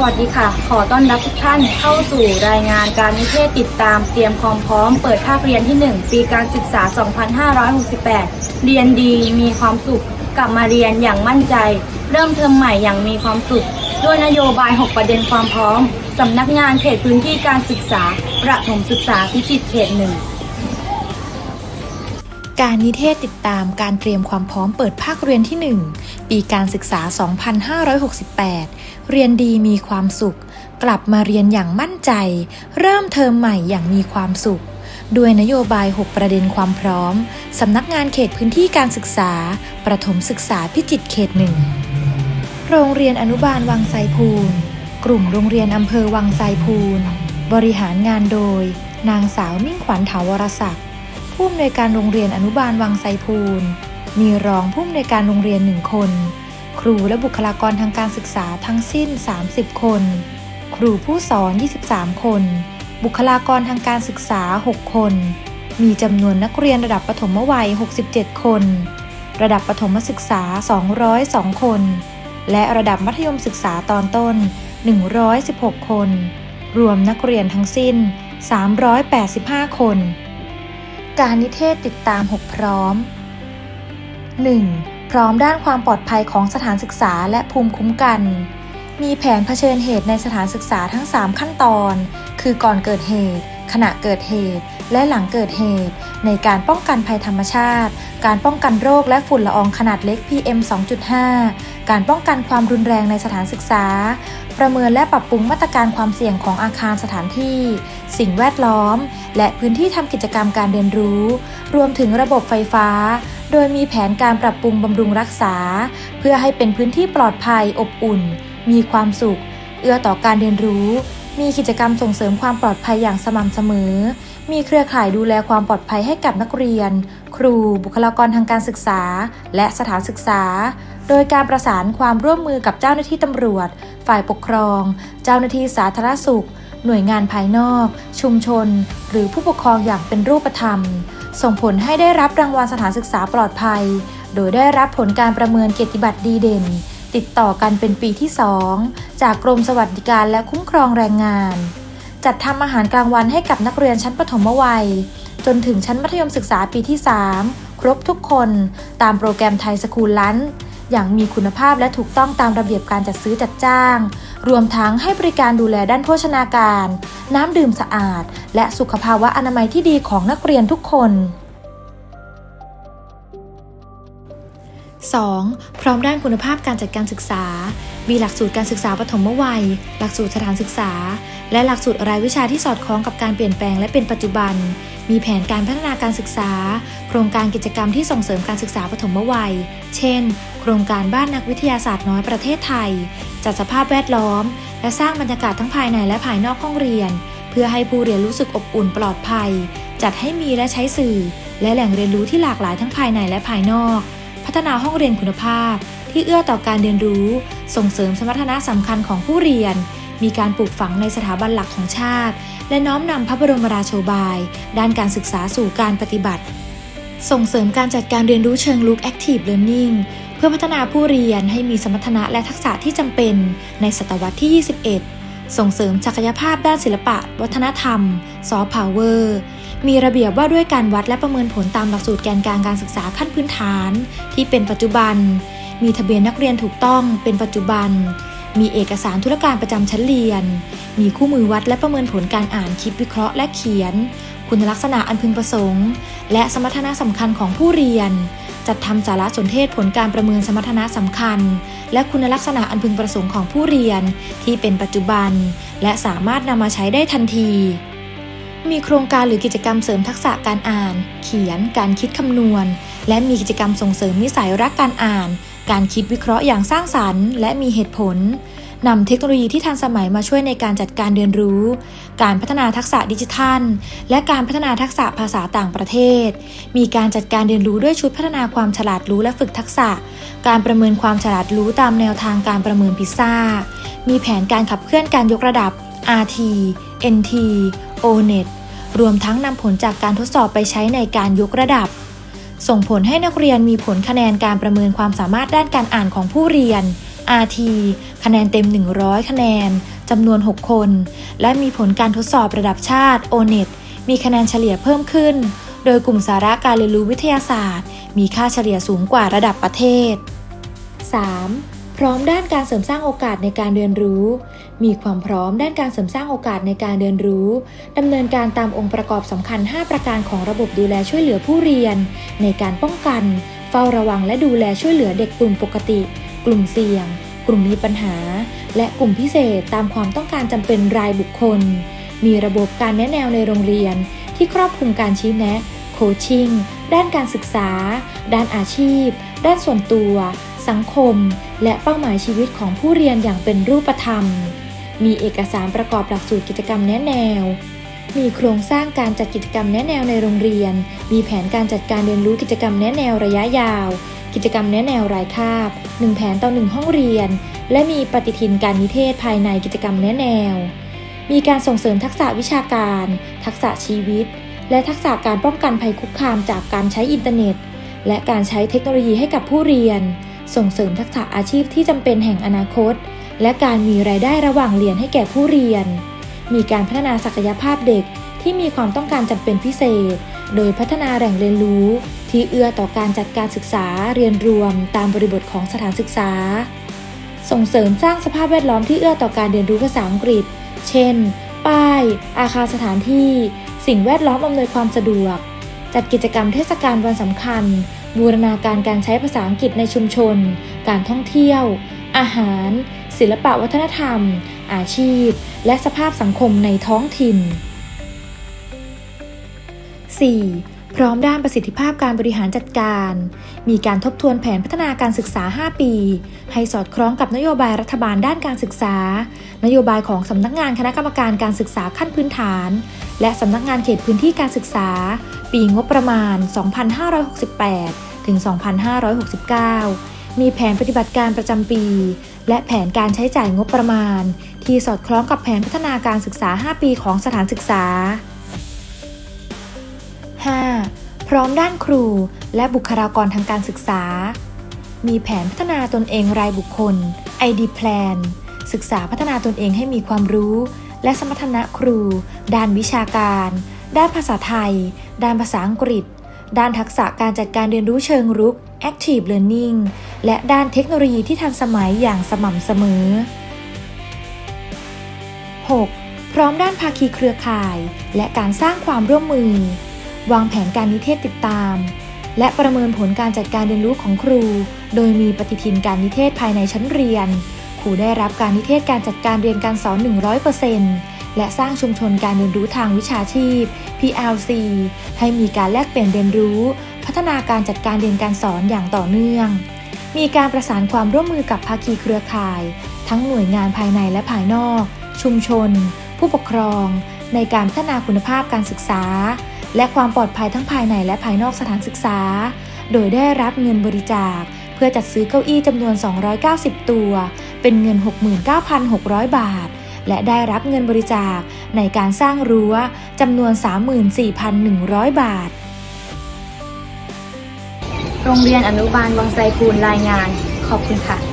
วัสดีค่ะ ขอต้อนรับทุกท่านเข้าสู่รายงานการนิเทศติดตามเตรียมความพร้อมเปิดภาคเรียนที่ 1 ปีการศึกษา 2568 เรียนดีมีความสุข กลับมาเรียนอย่างมั่นใจ เริ่มเทอมใหม่อย่างมีความสุข ด้วยนโยบาย 6 ประเด็นความพร้อม สำนักงานเขตพื้นที่การศึกษา ประถมศึกษาพิจิตรเขตหนึ่ง การนิเทศติดตามการเตรียมความพร้อมเปิดภาคเรียนที่ 1 ปีการศึกษา 2568 เรียนดีมีความสุข กลับมาเรียนอย่างมั่นใจ เริ่มเทอมใหม่อย่างมีความสุข ด้วยนโยบาย 6 ประเด็นความพร้อม สำนักงานเขตพื้นที่การศึกษา ประถมศึกษาพิจิตรเขตหนึ่ง โรงเรียนอนุบาลวังไซพูน กลุ่มโรงเรียนอำเภอวังไซพูน บริหารงานโดย นางสาวมิ่งขวัญถาวรศักดิ์ ผู้อำนวยการโรงเรียนอนุบาลวังไซพูน มีรองผู้อำนวยการโรงเรียนหนึ่งคน ครูและบุคลากรทางการศึกษาทั้งสิ้น 30 คน ครูผู้สอน 23 คน บุคลากรทางการศึกษา 6 คน มีจำนวนนักเรียนระดับประถมวัย 67 คน ระดับประถมศึกษา 202 คน และระดับมัธยมศึกษาตอนต้น 116 คน รวมนักเรียนทั้งสิ้น 385 คน การนิเทศติดตาม 6 พร้อม 1. พร้อมด้านความปลอดภัยของสถานศึกษาและภูมิคุ้มกัน มีแผนเผชิญเหตุในสถานศึกษาทั้ง 3 ขั้นตอน คือก่อนเกิดเหตุขณะเกิดเหตุและหลังเกิดเหตุ ในการป้องกันภัยธรรมชาติ การป้องกันโรคและฝุ่นละอองขนาดเล็ก PM 2.5 การป้องกันความรุนแรงในสถานศึกษา ประเมินและปรับปรุงมาตรการความเสี่ยงของอาคารสถานที่ สิ่งแวดล้อม และพื้นที่ทำกิจกรรมการเรียนรู้ รวมถึงระบบไฟฟ้า โดยมีแผนการปรับปรุงบำรุงรักษา เพื่อให้เป็นพื้นที่ปลอดภัยอบอุ่น มีความสุข เอื้อต่อการเรียนรู้ มีกิจกรรมส่งเสริมความปลอดภัยอย่างสม่ำเสมอ มีเครือข่ายดูแลความปลอดภัยให้กับนักเรียน ครู บุคลากรทางการศึกษา และสถานศึกษา โดยการประสานความร่วมมือกับเจ้าหน้าที่ตำรวจ ฝ่ายปกครอง เจ้าหน้าที่สาธารณสุข หน่วยงานภายนอก ชุมชน หรือผู้ปกครองอย่างเป็นรูปธรรม ส่งผลให้ได้รับรางวัลสถานศึกษาปลอดภัย โดยได้รับผลการประเมินเกียรติบัตรดีเด่น ติดต่อกันเป็นปีที่ 2 จากกรมสวัสดิการและคุ้มครองแรงงาน จัดทำอาหารกลางวันให้กับนักเรียนชั้นประถมวัย จนถึงชั้นมัธยมศึกษาปีที่ 3 ครบทุกคนตามโปรแกรมไทยสคูลลันอย่างมีคุณภาพและถูกต้องตามระเบียบการจัดซื้อจัดจ้าง รวมทั้งให้บริการดูแลด้านโภชนาการ น้ำดื่มสะอาด และสุขภาวะอนามัยที่ดีของนักเรียนทุกคน 2. พร้อมด้านคุณภาพการจัดการศึกษา มีหลักสูตรการศึกษาปฐมวัย หลักสูตรสถานศึกษา และหลักสูตรรายวิชาที่สอดคล้องกับการเปลี่ยนแปลงและเป็นปัจจุบัน มีแผนการพัฒนาการศึกษา โครงการกิจกรรมที่ส่งเสริมการศึกษาปฐมวัย เช่น โครงการบ้านนักวิทยาศาสตร์น้อยประเทศไทย จัดสภาพแวดล้อม และสร้างบรรยากาศทั้งภายในและภายนอกห้องเรียน เพื่อให้ผู้เรียนรู้สึกอบอุ่นปลอดภัย จัดให้มีและใช้สื่อ และแหล่งเรียนรู้ที่หลากหลายทั้งภายในและภายนอก พัฒนาห้องเรียนคุณภาพ ที่เอื้อต่อการเรียนรู้ ส่งเสริมสมรรถนะสำคัญของผู้เรียน มีการปลูกฝังในสถาบันหลักของชาติ และน้อมนำพระบรมราโชบาย ด้านการศึกษาสู่การปฏิบัติ ส่งเสริมการจัดการเรียนรู้เชิงลุก Active Learning เพื่อพัฒนาผู้เรียนให้มีสมรรถนะและทักษะที่จำเป็นในศตวรรษที่ 21 ส่งเสริมศักยภาพด้านศิลปะ วัฒนธรรม ซอฟต์พาวเวอร์ มีระเบียบว่าด้วยการวัดและประเมินผลตามหลักสูตรแกนกลางการศึกษาขั้นพื้นฐาน ที่เป็นปัจจุบัน มีทะเบียนนักเรียนถูกต้องเป็นปัจจุบัน มีเอกสารธุรการประจำชั้นเรียน มีคู่มือวัดและประเมินผลการอ่านคิดวิเคราะห์และเขียน คุณลักษณะอันพึงประสงค์ และสมรรถนะสำคัญของผู้เรียน จัดทำสารสนเทศผลการประเมินสมรรถนะสำคัญ และคุณลักษณะอันพึงประสงค์ของผู้เรียน ที่เป็นปัจจุบัน และสามารถนำมาใช้ได้ทันที มีโครงการหรือกิจกรรมเสริมทักษะการอ่าน เขียน การคิดคำนวณ และมีกิจกรรมส่งเสริมนิสัยรักการอ่าน การคิดวิเคราะห์อย่างสร้างสรรค์ และมีเหตุผลนำเทคโนโลยีที่ทันสมัยมาช่วยในการจัดการเรียนรู้ การพัฒนาทักษะดิจิทัล และการพัฒนาทักษะภาษาต่างประเทศ มีการจัดการเรียนรู้ด้วยชุดพัฒนาความฉลาดรู้และฝึกทักษะ การประเมินความฉลาดรู้ตามแนวทางการประเมินพิซซ่า มีแผนการขับเคลื่อนการยกระดับ RT NT ONET รวมทั้งนำผลจากการทดสอบไปใช้ในการยกระดับ ส่งผลให้นักเรียนมีผลคะแนนการประเมินความสามารถด้านการอ่านของผู้เรียน RT คะแนนเต็ม 100 คะแนนจำนวน 6 คน และมีผลการทดสอบระดับชาติ O-NET มีคะแนนเฉลี่ยเพิ่มขึ้น โดยกลุ่มสาระการเรียนรู้วิทยาศาสตร์ มีค่าเฉลี่ยสูงกว่าระดับประเทศ 3. พร้อมด้านการเสริมสร้างโอกาสในการเรียนรู้ มีความพร้อมด้านการเสริมสร้างโอกาสในการเรียนรู้ดำเนินการตามองค์ประกอบสำคัญ 5 ประการของระบบดูแลช่วยเหลือผู้เรียน ในการป้องกัน เฝ้าระวังและดูแลช่วยเหลือเด็กกลุ่มปกติ กลุ่มเสี่ยง กลุ่มมีปัญหา และกลุ่มพิเศษตามความต้องการจำเป็นรายบุคคล มีระบบการแนะแนวในโรงเรียน ที่ครอบคลุมการชี้แนะ โคชชิ่งด้านการศึกษา ด้านอาชีพ ด้านส่วนตัว สังคม และเป้าหมายชีวิตของผู้เรียนอย่างเป็นรูปธรรม มีเอกสารประกอบหลักสูตรกิจกรรมแนะแนว มีโครงสร้างการจัดกิจกรรมแนะแนวในโรงเรียน มีแผนการจัดการเรียนรู้กิจกรรมแนะแนวระยะยาว กิจกรรมแนะแนวรายคาบ 1 แผนต่อ 1 ห้องเรียน และมีปฏิทินการนิเทศภายในกิจกรรมแนะแนว มีการส่งเสริมทักษะวิชาการ ทักษะชีวิต และทักษะการป้องกันภัยคุกคามจากการใช้อินเทอร์เน็ตและการใช้เทคโนโลยีให้กับผู้เรียน ส่งเสริมทักษะอาชีพที่จำเป็นแห่งอนาคต และการมีรายได้ระหว่างเรียนให้แก่ผู้เรียน มีการพัฒนาศักยภาพเด็กที่มีความต้องการจำเป็นพิเศษ โดยพัฒนาแหล่งเรียนรู้ ที่เอื้อต่อการจัดการศึกษาเรียนรวม ตามบริบทของสถานศึกษา ส่งเสริมสร้างสภาพแวดล้อมที่เอื้อต่อการเรียนรู้ภาษาอังกฤษ เช่น ป้าย อาคารสถานที่ สิ่งแวดล้อมอำนวยความสะดวก จัดกิจกรรมเทศกาลวันสำคัญ บูรณาการการใช้ภาษาอังกฤษในชุมชน การท่องเที่ยว อาหาร ศิลปวัฒนธรรม อาชีพ และสภาพสังคมในท้องถิ่น 4. พร้อมด้านประสิทธิภาพการบริหารจัดการ มีการทบทวนแผนพัฒนาการศึกษา 5 ปี ให้สอดคล้องกับนโยบายรัฐบาลด้านการศึกษา นโยบายของสำนักงานคณะกรรมการการศึกษาขั้นพื้นฐาน และสำนักงานเขตพื้นที่การศึกษา ปีงบประมาณ 2568 ถึง 2569 มีแผนปฏิบัติการประจำปี และแผนการใช้จ่ายงบประมาณ ที่สอดคล้องกับแผนพัฒนาการศึกษา 5 ปีของสถานศึกษา 5. พร้อมด้านครูและบุคลากรทางการศึกษา มีแผนพัฒนาตนเองรายบุคคล ID Plan ศึกษาพัฒนาตนเองให้มีความรู้ และสมรรถนะครู ด้านวิชาการ ด้านภาษาไทย ด้านภาษาอังกฤษ ด้านทักษะการจัดการเรียนรู้เชิงรุก Active Learning และด้านเทคโนโลยีที่ทันสมัยอย่างสม่ำเสมอ 6. พร้อมด้านภาคีเครือข่าย และการสร้างความร่วมมือ วางแผนการนิเทศติดตาม และประเมินผลการจัดการเรียนรู้ของครู โดยมีปฏิทินการนิเทศภายในชั้นเรียน ครูได้รับการนิเทศการจัดการเรียนการสอน 100%และสร้างชุมชนการเรียนรู้ทางวิชาชีพ PLC ให้มีการแลกเปลี่ยนเรียนรู้ พัฒนาการจัดการเรียนการสอนอย่างต่อเนื่อง มีการประสานความร่วมมือกับภาคีเครือข่าย ทั้งหน่วยงานภายในและภายนอก ชุมชน ผู้ปกครอง ในการพัฒนาคุณภาพการศึกษา และความปลอดภัยทั้งภายในและภายนอกสถานศึกษา โดยได้รับเงินบริจาค เพื่อจัดซื้อเก้าอี้จำนวน 290 ตัว เป็นเงิน 69,600 บาท และได้รับเงินบริจาคในการสร้างรั้วจำนวน 34,100 บาท โรงเรียนอนุบาลวังไซคูนรายงาน ขอบคุณค่ะ